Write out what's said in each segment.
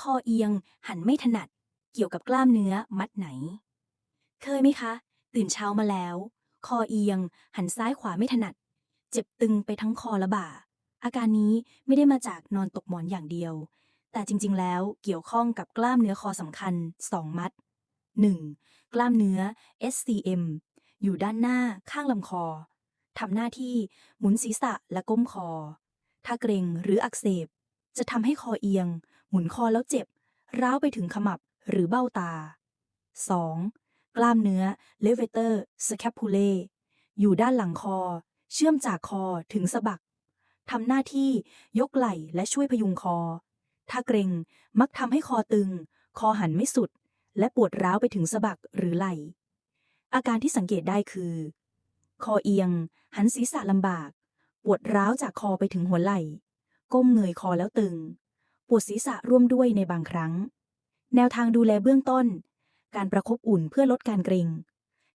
คอเอียง หันไม่ถนัด เกี่ยวกับกล้ามเนื้อมัดไหน เคยไหมคะ ตื่นเช้ามาแล้ว คอเอียง หันซ้ายขวาไม่ถนัด เจ็บตึงไปทั้งคอและบ่า อาการนี้ไม่ได้มาจากนอนตกหมอนอย่างเดียว แต่จริงๆ แล้วเกี่ยวข้องกับกล้ามเนื้อคอสำคัญ 2 มัด 1. กล้ามเนื้อ SCM อยู่ด้านหน้าข้างลำคอทำหน้าที่หมุนศีรษะและก้มคอ ถ้าเกร็งหรืออักเสบ จะทำให้คอเอียง หมุนคอแล้วเจ็บ ร้าวไปถึงขมับหรือเบ้าตา 2. กล้ามเนื้อ levator scapulae อยู่ด้านหลังคอ เชื่อมจากคอถึงสะบักทำหน้าที่ยกไหล่และช่วยพยุงคอ ถ้าเกรงมักทำให้คอตึง คอหันไม่สุด และปวดร้าวไปถึงสะบักหรือไหล่ อาการที่สังเกตได้คือ คอเอียง หันศีรษะลำบาก ปวดร้าวจากคอไปถึงหัวไหล่ ก้มเงยคอแล้วตึง ปวดศีรษะร่วมด้วยในบางครั้ง แนวทางดูแลเบื้องต้น การประคบอุ่นเพื่อลดการเกร็ง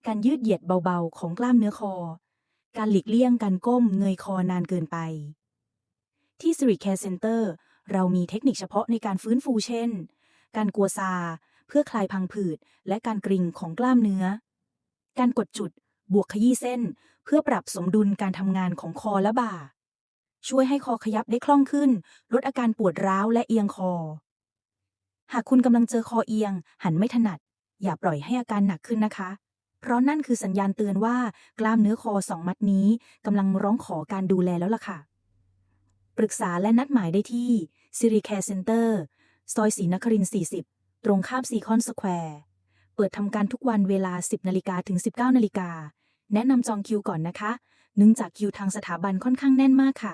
การยืดเหยียดเบาๆ ของกล้ามเนื้อคอ การหลีกเลี่ยงการก้มเงยคอนานเกินไป ที่สิริแคร์เซ็นเตอร์เรามีเทคนิคเฉพาะในการฟื้นฟูเช่น การกัวซา เพื่อคลายพังผืด และการกริงของกล้ามเนื้อ การกดจุดบวกขยี้เส้น เพื่อปรับสมดุลการทำงานของคอและบ่า ช่วยให้คอขยับได้คล่องขึ้น ลดอาการปวดร้าวและเอียงคอ หากคุณกำลังเจอคอเอียง หันไม่ถนัด อย่าปล่อยให้อาการหนักขึ้นนะคะ เพราะนั่นคือสัญญาณเตือนว่ากล้ามเนื้อคอสองมัดนี้กำลังร้องขอการดูแลแล้วล่ะค่ะ ปรึกษาและนัดหมายได้ที่ซิริแคร์เซ็นเตอร์ซอยศรีนครินทร์40 ตรงข้ามซีคอนสแควร์เปิดทำการทุกวันเวลา 10นาฬิกาถึง 19นาฬิกาแนะนำจองคิวก่อนนะคะ เนื่องจากคิวทางสถาบันค่อนข้างแน่นมากค่ะ